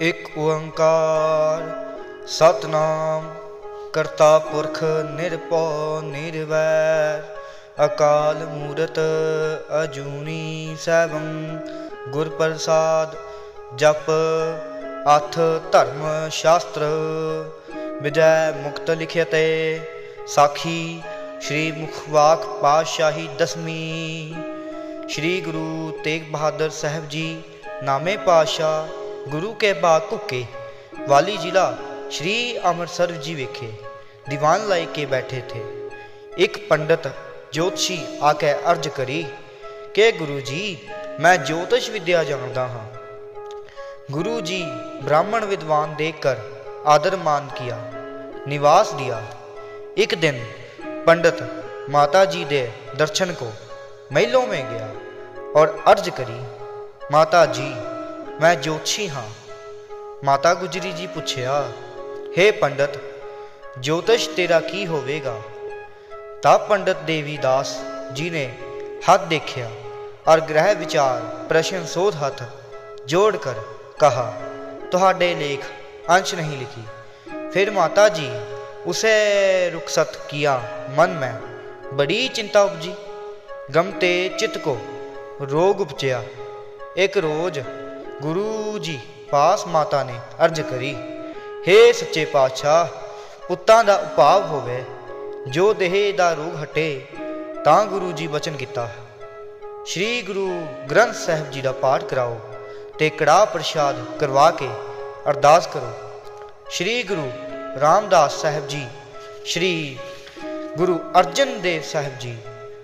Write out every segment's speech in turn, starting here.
ਇਕ ਓੰਕਾਰ ਸਤਨਾਮ ਕਰਤਾ ਪੁਰਖ ਨਿਰਭਉ ਨਿਰਵੈਰ ਅਕਾਲ ਮੂਰਤ ਅਜੂਨੀ ਸੈਭੰ ਗੁਰ ਪ੍ਰਸਾਦ ਜਪ ਅਥ ਧਰਮ ਸ਼ਾਸਤਰ ਵਿਜੈ ਮੁਕਤ ਲਿਖਿਅਤੇ ਸਾਖੀ ਸ਼੍ਰੀ ਮੁਖਵਾਕ ਪਾਤਸ਼ਾਹੀ ਦਸਵੀਂ ਸ਼੍ਰੀ ਗੁਰੂ ਤੇਗ ਬਹਾਦਰ ਸਾਹਿਬ ਜੀ ਨਾਮੇ ਪਾਤਸ਼ਾਹ ਗੁਰੂ ਕੇ ਬਾਗ ਕੁੱਕੇ ਵਾਲੀ ਜ਼ਿਲ੍ਹਾ श्री अमृतसर जी विखे दीवान लाई के बैठे थे एक पंडित ज्योतिषी आके अर्ज करी कि गुरु जी मैं ज्योतिष विद्या जानता हाँ गुरु जी ब्राह्मण विद्वान देखकर आदर मान किया निवास दिया एक दिन पंडित माता जी दे दर्शन को महलों में गया और अर्ज करी माता जी मैं ज्योतिषी हाँ ਮਾਤਾ ਗੁਜਰੀ ਜੀ ਪੁੱਛਿਆ हे ਪੰਡਤ ਜੋਤਿਸ਼ ਤੇਰਾ ਕੀ ਹੋਵੇਗਾ ਤਾਂ ਪੰਡਤ ਦੇਵੀਦਾਸ ਜੀ ਨੇ ਹੱਥ ਦੇਖਿਆ ਔਰ ਗ੍ਰਹਿ ਵਿਚਾਰ ਪ੍ਰਸ਼ਨ ਸੋਧ ਹੱਥ जोड़ कर कहा ਤੁਹਾਡੇ ਲੇਖ अंश नहीं लिखी फिर माता जी उसे रुखसत किया मन में बड़ी चिंता उपजी गमते चित्त को रोग उपजया एक रोज ਗੁਰੂ ਜੀ ਪਾਸ ਮਾਤਾ ਨੇ ਅਰਜ ਕਰੀ हे ਸੱਚੇ ਪਾਤਸ਼ਾਹ, ਪੁੱਤਾਂ ਦਾ ਉਪਾਵ ਹੋਵੇ, ਜੋ ਦੇਹ ਦਾ ਰੋਗ ਹਟੇ, ਤਾਂ ਗੁਰੂ ਜੀ ਬਚਨ ਕੀਤਾ। ਸ੍ਰੀ ਗੁਰੂ ਗ੍ਰੰਥ ਸਾਹਿਬ ਜੀ ਦਾ ਪਾਠ ਕਰਾਓ ਤੇ ਕੜਾ ਪ੍ਰਸ਼ਾਦ ਕਰਵਾ ਕੇ ਅਰਦਾਸ ਕਰੋ। ਸ੍ਰੀ ਗੁਰੂ ਰਾਮਦਾਸ ਸਾਹਿਬ ਜੀ, ਸ੍ਰੀ ਗੁਰੂ ਅਰਜਨ ਦੇਵ ਸਾਹਿਬ ਜੀ,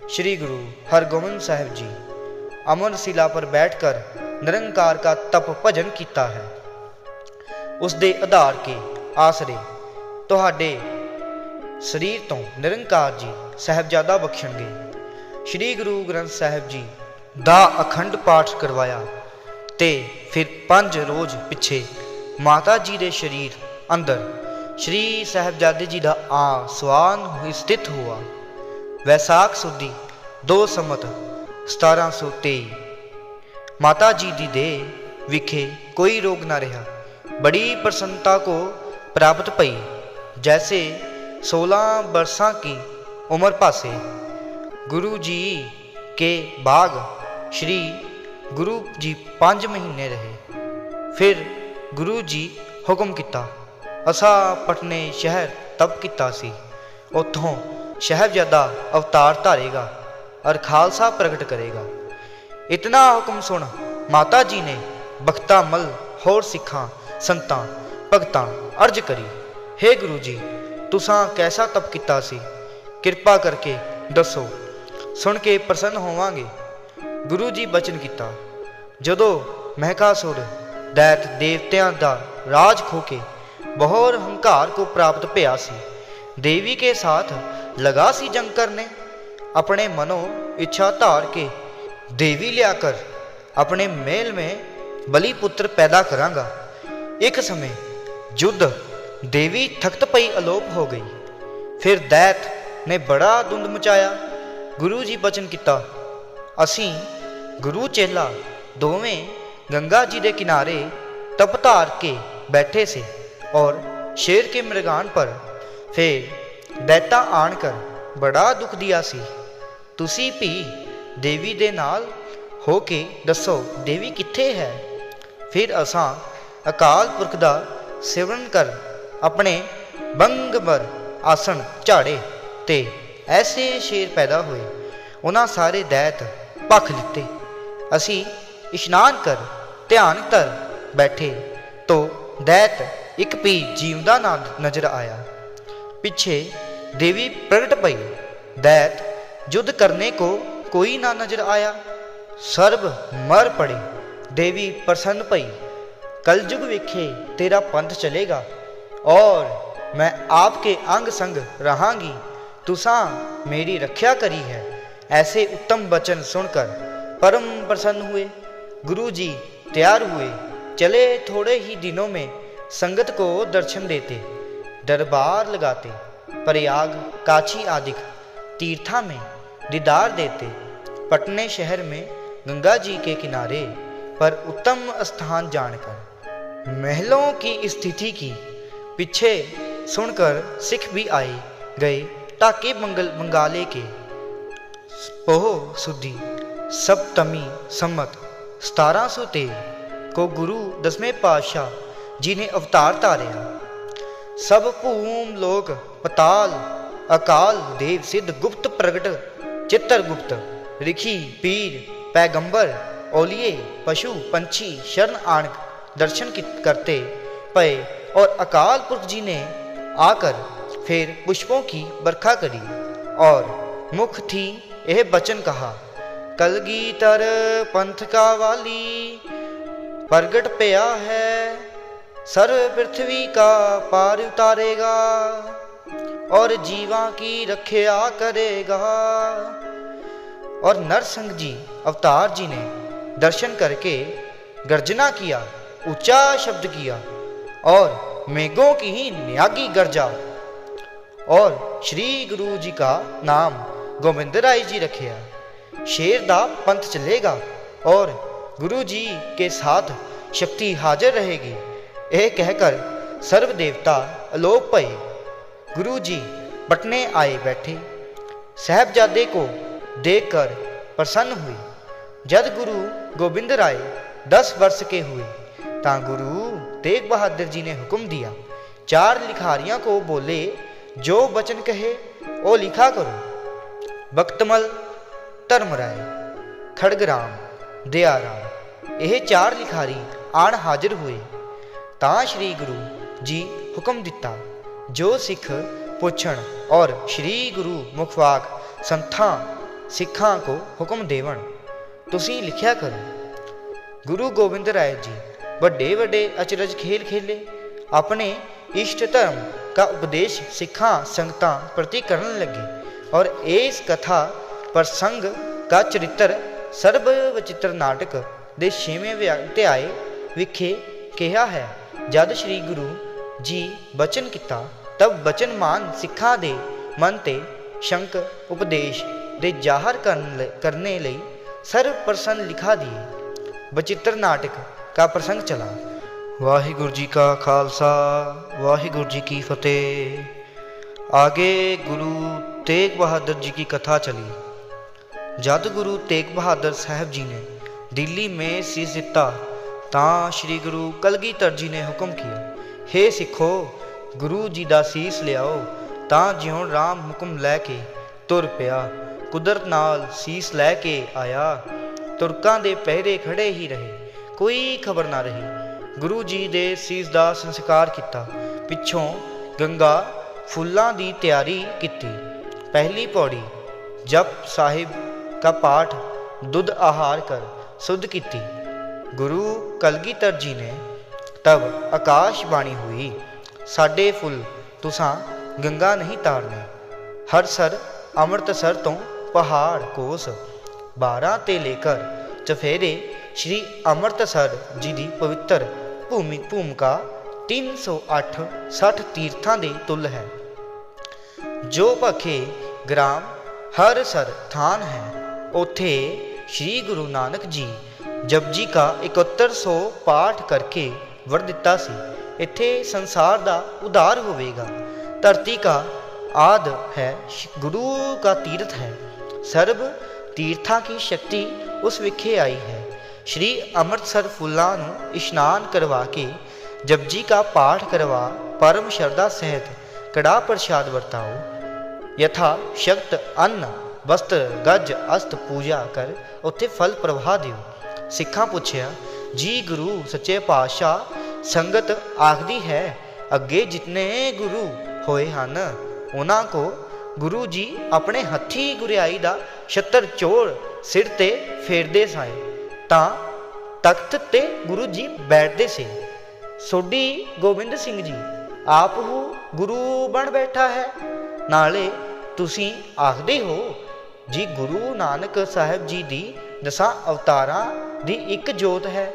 ਸ੍ਰੀ ਗੁਰੂ ਹਰਗੋਬਿੰਦ ਸਾਹਿਬ ਜੀ ਅਮਨ ਸਿਲਾ ਪਰ ਬੈਠ ਕਰ ਨਿਰੰਕਾਰ ਦਾ ਤਪ ਭਜਨ ਕੀਤਾ ਹੈ ਉਸ ਦੇ ਆਧਾਰ ਕੇ ਆਸਰੇ ਤੁਹਾਡੇ ਸਰੀਰ ਤੋਂ ਨਿਰੰਕਾਰ ਜੀ ਸਹਿਬਜ਼ਾਦਾ ਬਖਸ਼ਣਗੇ ਸ੍ਰੀ ਗੁਰੂ ਗ੍ਰੰਥ ਸਾਹਿਬ ਜੀ ਦਾ ਅਖੰਡ ਪਾਠ ਕਰਵਾਇਆ ਤੇ ਫਿਰ ਪੰਜ ਰੋਜ਼ ਪਿੱਛੇ ਮਾਤਾ ਜੀ ਦੇ ਸਰੀਰ ਅੰਦਰ ਸ੍ਰੀ ਸਾਹਿਬਜ਼ਾਦੇ ਜੀ ਦਾ ਆ ਸਵਾਨ ਸਥਿਤ ਹੁਆ ਵੈਸਾਖ ਸੁਦੀ 2 ਸਮਤ 1723 माता जी दी देह विखे कोई रोग न रहा। बड़ी प्रसन्नता को प्राप्त पई। जैसे सोलह बरसा की उम्र पासे। गुरु जी के बाग श्री गुरु जी पाँच महीने रहे। फिर गुरु जी हुक्म किता। असा पटने शहर तब किता सी। उतों शहरजादा अवतार धारेगा और खालसा प्रकट करेगा। ਇਤਨਾ ਹੁਕਮ ਸੁਣ ਮਾਤਾ ਜੀ ਨੇ ਬਖਤਾ ਮਲ ਹੋਰ ਸਿੱਖਾਂ ਸੰਤਾਂ ਭਗਤਾਂ ਅਰਜ ਕਰੀ हे ਗੁਰੂ ਜੀ ਤੁਸਾਂ ਕੈਸਾ ਤਪ ਕੀਤਾ ਸੀ ਕਿਰਪਾ ਕਰਕੇ ਦੱਸੋ ਸੁਣ ਕੇ ਪ੍ਰਸੰਨ ਹੋਵਾਂਗੇ ਗੁਰੂ ਜੀ ਬਚਨ ਕੀਤਾ ਜਦੋਂ ਮਹਿਕਾਸੁਰ ਦੈਤ ਦੇਵਤਿਆਂ ਦਾ ਰਾਜ ਖੋ ਕੇ ਬਹੁਤ ਹੰਕਾਰ ਕੋ ਪ੍ਰਾਪਤ ਭਿਆ ਸੀ ਦੇਵੀ ਕੇ ਸਾਥ ਲਗਾ ਸੀ ਜੰਗ ਕਰਨੇ ਆਪਣੇ ਮਨੋ ਇੱਛਾ ਧਾਰ ਕੇ देवी लियाकर अपने मेल में बलि पुत्र पैदा करांगा एक समय युद्ध देवी थकत पई अलोप हो गई फिर दैत ने बड़ा धुंद मचाया गुरु जी बचन किता ਅਸੀਂ ਗੁਰੂ ਚੇਲਾ ਦੋਵੇਂ ਗੰਗਾ ਜੀ ਦੇ ਕਿਨਾਰੇ ਤਪ ਧਾਰ ਕੇ ਬੈਠੇ ਸੇ ਔਰ ਸ਼ੇਰ ਕੇ ਮਰਗਾਨ ਪਰ ਫੇਰ ਦੈਤਾ ਆਣ ਕਰ ਬੜਾ ਦੁੱਖ ਦਿਆ ਸੀ ਤੁਸੀਂ ਵੀ ਦੇਵੀ ਦੇ ਨਾਲ ਹੋ ਕੇ ਦੱਸੋ, ਦੇਵੀ ਕਿੱਥੇ ਹੈ? ਫਿਰ ਅਸਾਂ ਅਕਾਲ ਪੁਰਖ ਦਾ ਸਿਮਰਨ ਕਰ ਆਪਣੇ ਬੰਗਮਰ ਆਸਣ ਝਾੜੇ ਤੇ ਐਸੇ ਸ਼ੇਰ ਪੈਦਾ ਹੋਏ। ਉਹਨਾਂ ਸਾਰੇ ਦੈਤ ਪਖ ਲਿੱਤੇ। ਅਸੀਂ ਇਸ਼ਨਾਨ ਕਰ ਧਿਆਨ ਧਰ ਬੈਠੇ ਤੋ ਦੈਤ ਇੱਕ ਪੀ ਜੀਵਦਾ ਨਾ ਨਜ਼ਰ ਆਇਆ। ਪਿੱਛੇ ਦੇਵੀ ਪ੍ਰਗਟ ਪਈ। ਦੈਤ ਯੁੱਧ ਕਰਨੇ ਕੋ कोई ना नज़र आया। सर्व मर पड़े। देवी प्रसन्न पई। कलयुग विखे तेरा पंथ चलेगा। और मैं आपके अंग संग रहांगी। तुसा मेरी रक्षा करी है। ऐसे उत्तम वचन सुनकर परम प्रसन्न हुए। गुरु जी तैयार हुए। चले थोड़े ही दिनों में संगत को दर्शन देते। दरबार लगाते। प्रयाग काची आदि तीर्था में दीदार देते। पटने शहर में गंगा जी के किनारे पर उत्तम स्थान जानकर, महलों की स्थिति की पीछे सुनकर सिख भी आए गए ताकि मंगल, मंगाले के। पोह सुधी सप्तमी सम्मत, सतारह सौ तेरह को गुरु दसवें पातशाह जी ने अवतार धारिया सब भूम, लोक, पताल, अकाल, देव सिद्ध गुप्त प्रगट चित्रगुप्त रिखी, पीर, पैगंबर ओलिए पशु, पंछी, शरण आण दर्शन करते, पए और अकाल पुरख जी ने आकर फिर पुष्पों की बरखा करी और मुख थी यह बचन कहा कलगीतर पंथ का वाली, प्रगट पया है सर्व पृथ्वी का पार उतारेगा। और जीवा की रखिया करेगा। और नरसिंह जी, अवतार जी ने दर्शन करके गर्जना किया, ऊँचा शब्द किया, और मेघों की ही न्यागी गर्जा। और श्री गुरु जी का नाम गोविंद राय जी रखिया। शेर दा पंथ चलेगा, और गुरु जी के साथ शक्ति हाजिर रहेगी। यह कहकर सर्व देवता अलोक भय गुरु जी बटने आए बैठे। साहबजादे को देखकर प्रसन्न हुए। जद गुरु गोविंद राय दस वर्ष के हुए, ता गुरु तेग बहादुर जी ने हुक्म दिया। चार लिखारियाँ को बोले, जो वचन कहे वो लिखा करो। बख्तमल, धर्मराय, खड़गराम, दयाराम, यह चार लिखारी आण हाजिर हुए। ता श्री गुरु जी हुक्म दिता। जो सिख ਪੁੱਛਣ ਔਰ ਸ਼੍ਰੀ ਗੁਰੂ ਮੁਖਵਾਕ ਸੰਥਾਂ ਸਿੱਖਾਂ ਕੋ ਹੁਕਮ ਦੇਵਣ ਤੁਸੀਂ ਲਿਖਿਆ ਕਰੋ ਗੁਰੂ ਗੋਬਿੰਦ ਰਾਏ ਜੀ ਵੱਡੇ ਵੱਡੇ ਅਚਰਜ ਖੇਲ ਖੇਲੇ ਆਪਣੇ ਇਸ਼ਟ ਧਰਮ का उपदेश सिखा संगता प्रति करने लगे और इस कथा प्रसंग का चरित्र सर्व विचित्र नाटक ਦੇ ਛੇਵੇਂ ਅਧਿਆਏ ਵਿਖੇ ਕਿਹਾ ਹੈ ਜਦ ਸ੍ਰੀ ਗੁਰੂ ਜੀ ਬਚਨ ਕੀਤਾ ਤਬ ਬਚਨਮਾਨ ਸਿੱਖਾਂ ਦੇ ਮਨ ਤੇ ਸ਼ੰਕ ਉਪਦੇਸ਼ ਦੇ ਜ਼ਾਹਰ ਕਰਨ ਕਰਨੇ ਲਈ ਸਰਵ ਪ੍ਰਸੰਨ ਲਿਖਾ ਦਿਏ ਬਚਿੱਤਰ ਨਾਟਕ का प्रसंग चला वाहिगुरु जी का खालसा वाहिगुरु जी की फतेह आगे गुरु तेग बहादुर जी की कथा चली जद गुरु तेग बहादुर साहब जी ने दिल्ली में शीश दिता ਤਾਂ श्री गुरु कलगीधर जी ने हुक्म किया हे सिखो ਗੁਰੂ ਜੀ ਦਾ ਸੀਸ ਲਿਆਓ, ਤਾਂ ਜਿਉਂ ਰਾਮ ਹੁਕਮ ਲੈ ਕੇ ਤੁਰ ਪਿਆ। ਕੁਦਰਤ ਨਾਲ ਸੀਸ ਲੈ ਕੇ ਆਇਆ। ਤੁਰਕਾਂ ਦੇ ਪਹਿਰੇ ਖੜੇ ਹੀ ਰਹੇ। ਕੋਈ ਖਬਰ ਨਾ ਰਹੀ। ਗੁਰੂ ਜੀ ਦੇ ਸੀਸ ਦਾ ਸੰਸਕਾਰ ਕੀਤਾ। ਪਿੱਛੋਂ ਗੰਗਾ ਫੁੱਲਾਂ ਦੀ ਤਿਆਰੀ ਕੀਤੀ। ਪਹਿਲੀ ਪੌੜੀ, ਜਪ ਸਾਹਿਬ ਦਾ ਪਾਠ, ਦੁੱਧ ਆਹਾਰ ਕਰ, ਸੁਧ ਕੀਤੀ। ਗੁਰੂ ਕਲਗੀਧਰ ਜੀ ਨੇ ਤਬ ਆਕਾਸ਼ ਬਾਣੀ ਹੋਈ। ਸਾਡੇ ਫੁੱਲ ਤੁਸਾਂ ਗੰਗਾ ਨਹੀਂ ਤਾਰਨੀ ਹਰ ਸਰ ਅੰਮ੍ਰਿਤਸਰ ਤੋਂ ਪਹਾੜ ਕੋਸ 12 ਤੇ ਲੇਕਰ ਚਫੇਰੇ ਸ਼੍ਰੀ ਅੰਮ੍ਰਿਤਸਰ ਜੀ ਦੀ ਪਵਿੱਤਰ ਭੂਮੀ ਭੂਮਿਕਾ 308 60 ਤੀਰਥਾਂ ਦੇ ਤੁਲ ਹੈ ਜੋ ਭਖੇ ਗ੍ਰਾਮ ਹਰ ਸਰ ਥਾਨ ਹੈ ਉਥੇ ਸ਼੍ਰੀ ਗੁਰੂ ਨਾਨਕ ਜੀ ਜਪਜੀ ਕਾ 7100 ਪਾਠ ਕਰਕੇ ਵਰ ਦਿੱਤਾ ਸੀ ਇੱਥੇ ਸੰਸਾਰ ਦਾ ਉਧਾਰ ਹੋਵੇਗਾ ਧਰਤੀ ਕਾ ਆਦ ਹੈ ਗੁਰੂ का तीर्थ है सर्व तीर्था की शक्ति उस विखे आई है श्री अमृतसर फुल्ला स्नान करवा के जपजी का पाठ करवा परम श्रद्धा सहित कड़ा प्रसाद वर्ताओ यथा शक्त अन्न वस्त्र गज अस्त पूजा कर उत्थे फल प्रवाह दियो सिखा पूछया जी गुरु सच्चे पातशाह ਸੰਗਤ ਆਖਦੀ ਹੈ, ਅੱਗੇ ਜਿਤਨੇ ਗੁਰੂ ਹੋਏ ਹਨ, ਉਹਨਾਂ ਕੋ ਗੁਰੂ ਜੀ ਆਪਣੇ ਹੱਥੀ ਗੁਰਿਆਈ ਦਾ ਛੱਤਰ ਚੋੜ ਸਿਰ ਤੇ ਫੇਰਦੇ ਸਾਂ ਤਾਂ ਤਖਤ ਤੇ ਗੁਰੂ ਜੀ ਬੈਠਦੇ ਸੀ। ਸੋਢੀ ਗੋਬਿੰਦ ਸਿੰਘ ਜੀ, ਆਪ ਹੂ ਗੁਰੂ ਬਣ ਬੈਠਾ ਹੈ। ਨਾਲੇ ਤੁਸੀਂ ਆਖਦੇ ਹੋ, ਜੀ ਗੁਰੂ ਨਾਨਕ ਸਾਹਿਬ ਜੀ ਦੀ ਦਸਾਂ ਅਵਤਾਰਾਂ ਦੀ ਇੱਕ ਜੋਤ ਹੈ।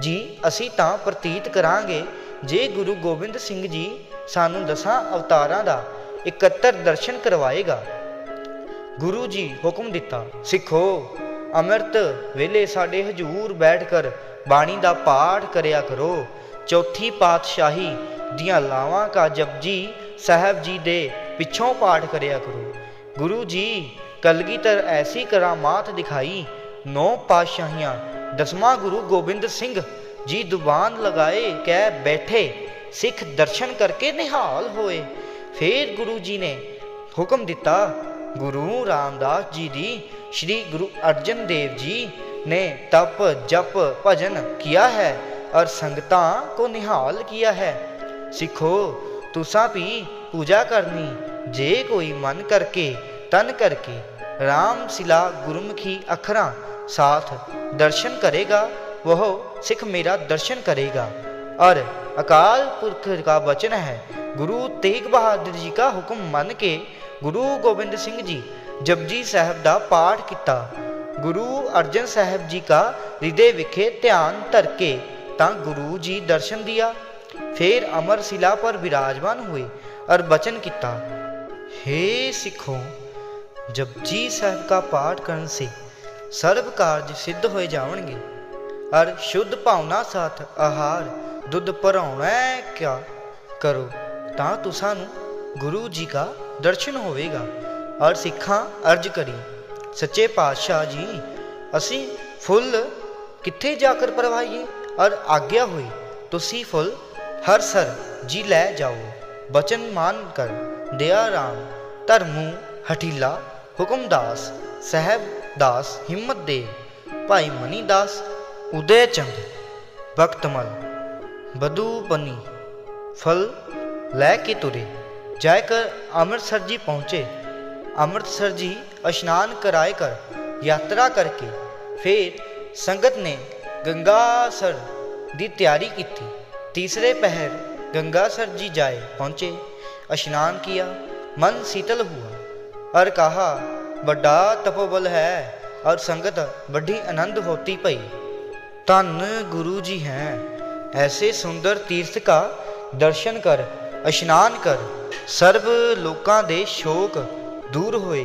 ਜੀ, ਅਸੀਂ ਤਾਂ ਪ੍ਰਤੀਤ ਕਰਾਂਗੇ, ਜੇ ਗੁਰੂ ਗੋਬਿੰਦ ਸਿੰਘ ਜੀ ਸਾਨੂੰ ਦਸਾਂ ਅਵਤਾਰਾਂ ਦਾ ਇਕੱਤਰ ਦਰਸ਼ਨ ਕਰਵਾਏਗਾ। ਗੁਰੂ ਜੀ ਹੁਕਮ ਦਿੱਤਾ, ਸਿੱਖੋ, ਅੰਮ੍ਰਿਤ ਵੇਲੇ ਸਾਡੇ ਹਜੂਰ ਬੈਠ ਕਰ ਬਾਣੀ ਦਾ ਪਾਠ ਕਰਿਆ ਕਰੋ। ਚੌਥੀ ਪਾਤਸ਼ਾਹੀ ਦੀਆਂ ਲਾਵਾਂ ਕਾ ਜਪਜੀ ਸਾਹਿਬ ਜੀ ਦੇ ਪਿੱਛੋਂ ਪਾਠ ਕਰਿਆ ਕਰੋ। ਗੁਰੂ ਜੀ, ਕਲਗੀਧਰ ਐਸੀ ਕਰਾਮਾਤ ਦਿਖਾਈ, ਨੌ ਪਾਤਸ਼ਾਹੀਆਂ ਦਸਵਾਂ ਗੁਰੂ ਗੋਬਿੰਦ ਸਿੰਘ ਜੀ ਦੁਬਾਨ ਲਗਾਏ ਕਹਿ ਬੈਠੇ ਸਿੱਖ ਦਰਸ਼ਨ ਕਰਕੇ ਨਿਹਾਲ ਹੋਏ ਫਿਰ ਗੁਰੂ ਜੀ ਨੇ ਹੁਕਮ ਦਿੱਤਾ ਗੁਰੂ ਰਾਮਦਾਸ ਜੀ ਦੀ श्री गुरु अर्जन देव जी ने तप जप भजन किया है और संगतां को निहाल किया है सिखो तुसा भी पूजा करनी जे कोई मन करके तन करके राम सिला गुरुमुखी अखरा साथ दर्शन करेगा वह सिख मेरा दर्शन करेगा और अकाल पुरख का वचन है गुरु तेग बहादुर जी का हुक्म मन के गुरु गोबिंद सिंह जी ਜਪਜੀ ਸਾਹਿਬ ਦਾ ਪਾਠ ਕੀਤਾ ਗੁਰੂ ਅਰਜਨ ਸਾਹਿਬ ਜੀ ਕਾ ਹਿਰਦੇ ਵਿਖੇ ਧਿਆਨ ਧਰ ਕੇ ਤਾਂ ਗੁਰੂ ਜੀ ਦਰਸ਼ਨ ਦਿਆ ਫਿਰ ਅਮਰ शिला पर विराजमान हुए और वचन किता हे सिखो जपजी ਸਾਹਿਬ का पाठ ਕਰਨ से ਸਰਬ ਕਾਰਜ ਸਿੱਧ ਹੋਏ ਜਾਵਣਗੇ ਔਰ ਸ਼ੁੱਧ ਭਾਵਨਾ ਸਾਥ ਆਹਾਰ ਦੁੱਧ ਭਰਾਉਣਾ ਕਿਆ ਕਰੋ ਤਾਂ ਤੁਸਾਂ ਨੂੰ ਗੁਰੂ ਜੀ ਦਾ ਦਰਸ਼ਨ ਹੋਵੇਗਾ ਔਰ ਸਿੱਖਾਂ ਅਰਜ ਕਰੀ ਸੱਚੇ ਪਾਤਸ਼ਾਹ ਜੀ ਅਸੀਂ ਫੁੱਲ ਕਿੱਥੇ ਜਾ ਕਰ ਪਰਵਾਈਏ ਔਰ ਆਗਿਆ ਹੋਈ ਤੁਸੀਂ ਫੁੱਲ ਹਰ ਸਰ ਜੀ ਲੈ ਜਾਓ ਬਚਨ ਮਾਨ ਕਰ ਦਇਆ ਰਾਮ ਧਰਮੂ ਹਠੀਲਾ ਹੁਕਮਦਾਸ ਸਹਿਬ ਦਾਸ ਹਿੰਮਤ ਦੇ ਭਾਈ ਮਨੀ ਦਾਸ ਉਦੈ ਚੰਦ ਭਗਤਮਲ ਬਦੂ ਬਨੀ ਫਲ ਲੈ ਕੇ ਤੁਰੇ ਜਾਇ ਕਰ ਅੰਮ੍ਰਿਤਸਰ ਜੀ ਪਹੁੰਚੇ ਅੰਮ੍ਰਿਤਸਰ ਜੀ ਇਸ਼ਨਾਨ ਕਰਾਏ ਕਰ ਯਾਤਰਾ ਕਰਕੇ ਫਿਰ ਸੰਗਤ ਨੇ ਗੰਗਾਸਰ ਦੀ ਤਿਆਰੀ ਕੀਤੀ तीसरे पहर गंगासर जी जाए पहुँचे स्नान किया मन शीतल हुआ और कहा बड़ा तपोबल है और संगत बड़ी आनंद होती पई धन गुरु जी हैं ऐसे सुंदर तीर्थ का दर्शन कर स्नान कर सर्व लोकां दे शोक दूर होए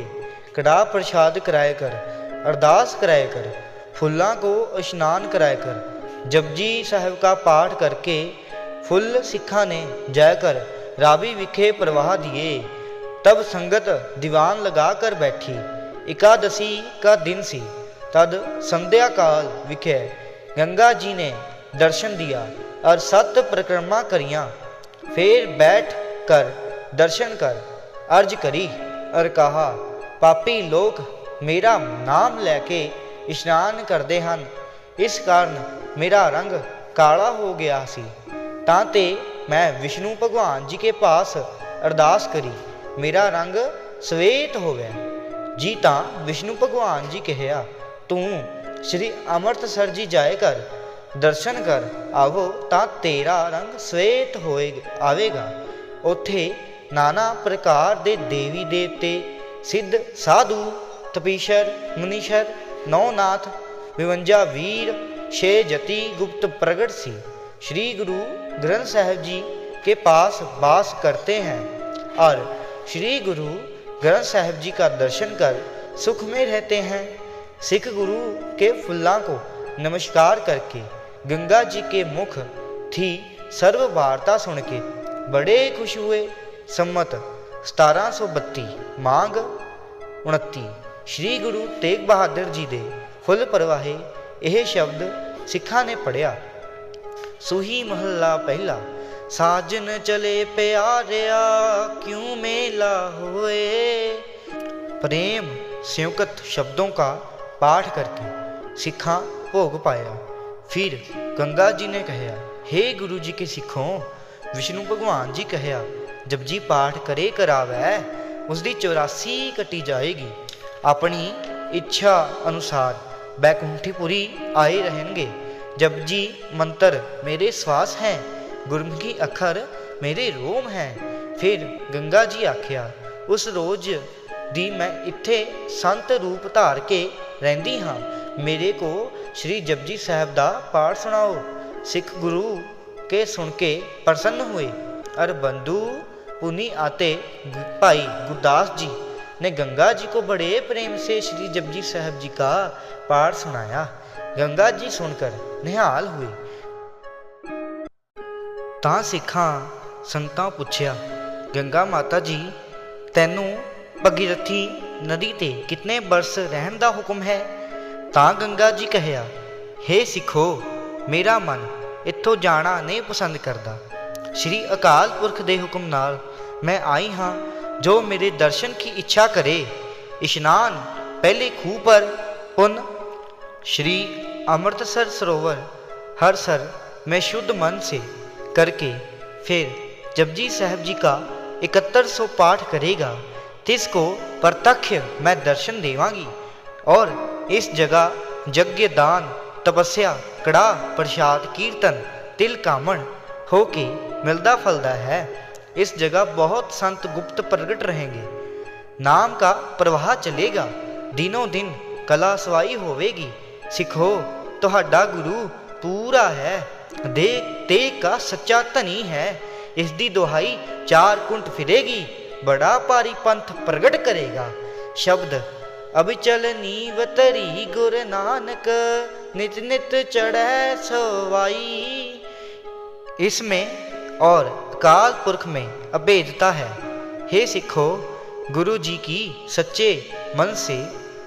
कड़ा प्रसाद कराया कर अरदास कराया कर फुल्लां को स्नान कराया कर जपजी साहब का पाठ करके फुल सिखा ने जाकर रावी विखे प्रवाह दिए तब संगत दीवान लगाकर बैठी एकादशी का दिन सी तद संध्या काल विखे गंगा जी ने दर्शन दिया और सत परिक्रमा करिया फिर बैठ कर दर्शन कर अर्ज करी और कहा पापी लोग मेरा नाम लेके स्नान करते हैं इस कारण मेरा रंग काला हो गया सी ਤਾਂ ਤੇ ਮੈਂ ਵਿਸ਼ਨੂੰ ਭਗਵਾਨ ਜੀ ਕੇ ਪਾਸ ਅਰਦਾਸ ਕਰੀ ਮੇਰਾ ਰੰਗ ਸਵੇਤ ਹੋ ਗਿਆ ਜੀ ਤਾਂ ਵਿਸ਼ਨੂੰ ਭਗਵਾਨ ਜੀ ਕਹਿਆ ਤੂੰ ਸ੍ਰੀ ਅੰਮ੍ਰਿਤਸਰ ਜੀ ਜਾਏ ਕਰ ਦਰਸ਼ਨ ਕਰ ਆਵੋ ਤਾਂ ਤੇਰਾ ਰੰਗ ਸਵੇਤ ਹੋਏ ਆਵੇਗਾ ਉਥੇ ਨਾਨਾ ਪ੍ਰਕਾਰ ਦੇ ਦੇਵੀ ਦੇਵਤੇ ਸਿੱਧ ਸਾਧੂ ਤਪੀਸ਼ਰ ਮੁਨੀਸ਼ਰ ਨੌਨਾਥ 52 ਵੀਰ ਛੇ ਜਤੀ ਗੁਪਤ ਪ੍ਰਗਟ ਸੀ श्री गुरु ग्रंथ साहिब जी के पास वास करते हैं और श्री गुरु ग्रंथ साहिब जी का दर्शन कर सुख में रहते हैं। सिख गुरु के फुल्ला को नमस्कार करके गंगा जी के मुख थी सर्व वार्ता सुन के बड़े खुश हुए। सम्मत सतारा सौ बत्ती मांग उनती श्री गुरु तेग बहादुर जी दे फुल ਪਰਵਾਹੇ यह शब्द सिखा ने पढ़िया। सुही ਮਹੱਲਾ पहला साजन चले प्यारिया, क्यों मेला होए? प्रेम संयुक्त शब्दों का पाठ करके सिखा भोग पाया। फिर गंगा जी ने कहया हे गुरु जी के सिखों विष्णु भगवान जी कहया जब जी पाठ करे करावे उसकी चौरासी कटी जाएगी। अपनी इच्छा अनुसार बैकुंठीपुरी आए रहेंगे। जब जी मंत्र मेरे श्वास हैं गुरमुखी अखर मेरे रोम हैं फिर गंगा जी आख्या ਉਸ ਰੋਜ਼ ਦੀ ਮੈਂ ਇੱਥੇ ਸੰਤ ਰੂਪ ਧਾਰ ਕੇ ਰਹਿੰਦੀ ਹਾਂ ਮੇਰੇ ਕੋ ਸ਼੍ਰੀ ਜਪਜੀ ਸਾਹਿਬ ਦਾ ਪਾਠ ਸੁਣਾਓ ਸਿੱਖ ਗੁਰੂ ਕੇ ਸੁਣ ਕੇ ਪ੍ਰਸੰਨ ਹੋਏ और बंधु पुनि आते भाई गुरदास जी ने गंगा जी को बड़े प्रेम से श्री जपजी साहब जी का पाठ सुनाया गंगा जी सुनकर निहाल हुए ਤਾਂ ਸਿੱਖਾਂ ਸੰਗਤਾਂ ਪੁੱਛਿਆ ਗੰਗਾ ਮਾਤਾ ਜੀ ਤੈਨੂੰ ਭਗੀਰਥੀ ਨਦੀ ਤੇ ਕਿਤਨੇ ਬਰਸ ਰਹਿਣ ਦਾ ਹੁਕਮ ਹੈ ਤਾਂ ਗੰਗਾ ਜੀ ਕਹਿਆ ਹੇ ਸਿੱਖੋ ਮੇਰਾ ਮਨ ਇੱਥੋਂ ਜਾਣਾ ਨਹੀਂ ਪਸੰਦ ਕਰਦਾ ਸ਼੍ਰੀ ਅਕਾਲ ਪੁਰਖ ਦੇ ਹੁਕਮ ਨਾਲ ਮੈਂ ਆਈ ਹਾਂ ਜੋ ਮੇਰੇ ਦਰਸ਼ਨ ਕੀ ਇੱਛਾ ਕਰੇ ਇਸ਼ਨਾਨ ਪਹਿਲੇ ਖੂਹ ਪਰ ਪੁਨ श्री अमृतसर सरोवर हर सर में शुद्ध मन से करके फिर जपजी साहब जी का इकहत्तर सौ पाठ करेगा तिसको प्रत्यक्ष मैं दर्शन देवांगी और इस जगह यज्ञ दान तपस्या कड़ा प्रसाद कीर्तन तिल कामण हो के मिलता फलदा है इस जगह बहुत संत गुप्त प्रगट रहेंगे नाम का प्रवाह चलेगा दिनों दिन कला सवाई होवेगी ਸਿੱਖੋ ਤੁਹਾਡਾ ਗੁਰੂ ਪੂਰਾ ਹੈ दे ते का सच्चा धनी है, इसकी दुहाई चार कुंट फिरेगी, बड़ा भारी पंथ प्रगट करेगा। शब्द अभिचल नीव तरी गुरु नानक, नित नित चढ़ै सवाई। इसमें और काल पुरख में अभेदता है। हे सिखो गुरु जी की सच्चे मन से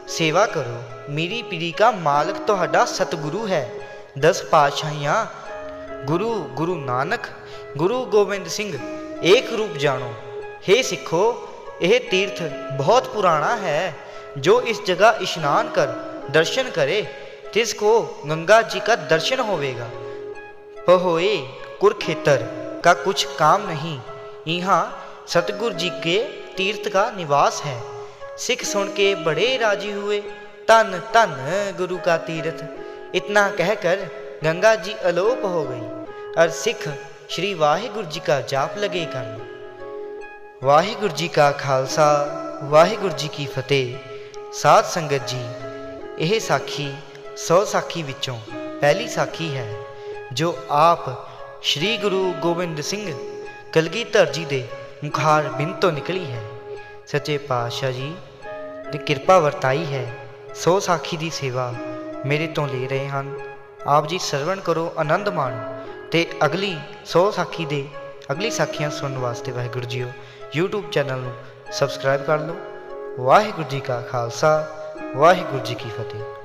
सेवा करो। मेरी पीढ़ी का मालक तो सतगुरु है। दस पातशाहियाँ ਗੁਰੂ ਗੁਰੂ ਨਾਨਕ ਗੁਰੂ ਗੋਬਿੰਦ ਸਿੰਘ ਏਕ ਰੂਪ ਜਾਣੋ हे ਸਿੱਖੋ ਇਹ ਤੀਰਥ ਬਹੁਤ ਪੁਰਾਣਾ ਹੈ ਜੋ ਇਸ ਜਗ੍ਹਾ ਇਸ਼ਨਾਨ ਕਰ दर्शन करे तिसको गंगा जी का दर्शन होवेगा पहोए कुरुक्षेत्र का कुछ काम नहीं यहाँ सतगुरु जी के तीर्थ का निवास है सिख सुन के बड़े राजी हुए तन तन गुरु का तीर्थ इतना कहकर ਗੰਗਾ ਜੀ ਅਲੋਪ ਹੋ ਗਈ ਅਰ ਸਿੱਖ ਸ਼੍ਰੀ ਵਾਹਿਗੁਰੂ ਜੀ ਕਾ ਜਾਪ ਲਗੇ ਕਰਨ। ਵਾਹਿਗੁਰੂ ਜੀ ਕਾ ਖਾਲਸਾ, ਵਾਹਿਗੁਰੂ ਜੀ ਕੀ ਫਤਿਹ। ਸਾਧ ਸੰਗਤ ਜੀ, ਇਹ ਸਾਖੀ 100 ਸਾਖੀ ਵਿੱਚੋਂ ਪਹਿਲੀ ਸਾਖੀ ਹੈ, ਜੋ ਆਪ ਸ਼੍ਰੀ ਗੁਰੂ ਗੋਬਿੰਦ ਸਿੰਘ ਕਲਗੀਧਰ ਜੀ ਦੇ ਮੁਖਾਰ ਬਿੰਦ ਤੋਂ ਨਿਕਲੀ ਹੈ। ਸੱਚੇ ਪਾਤਸ਼ਾਹ ਜੀ ਦੀ ਕਿਰਪਾ ਵਰਤਾਈ ਹੈ, ਸੋ ਸਾਖੀ ਦੀ ਸੇਵਾ ਮੇਰੇ ਤੋਂ ਲੈ ਰਹੇ ਹਨ। ਆਪ ਜੀ ਸਰਵਣ ਕਰੋ, ਆਨੰਦ ਮਾਣੋ। ਤੇ ਅਗਲੀ 100 ਸਾਖੀ ਦੇ ਅਗਲੀ ਸਾਖੀਆਂ ਸੁਣਨ ਵਾਸਤੇ ਵਾਹਿਗੁਰੂ ਜੀਓ YouTube ਚੈਨਲ ਨੂੰ ਸਬਸਕ੍ਰਾਈਬ ਕਰ ਲਓ। ਵਾਹਿਗੁਰੂ ਜੀ ਕਾ ਖਾਲਸਾ, ਵਾਹਿਗੁਰੂ ਜੀ ਕੀ ਫਤਿਹ।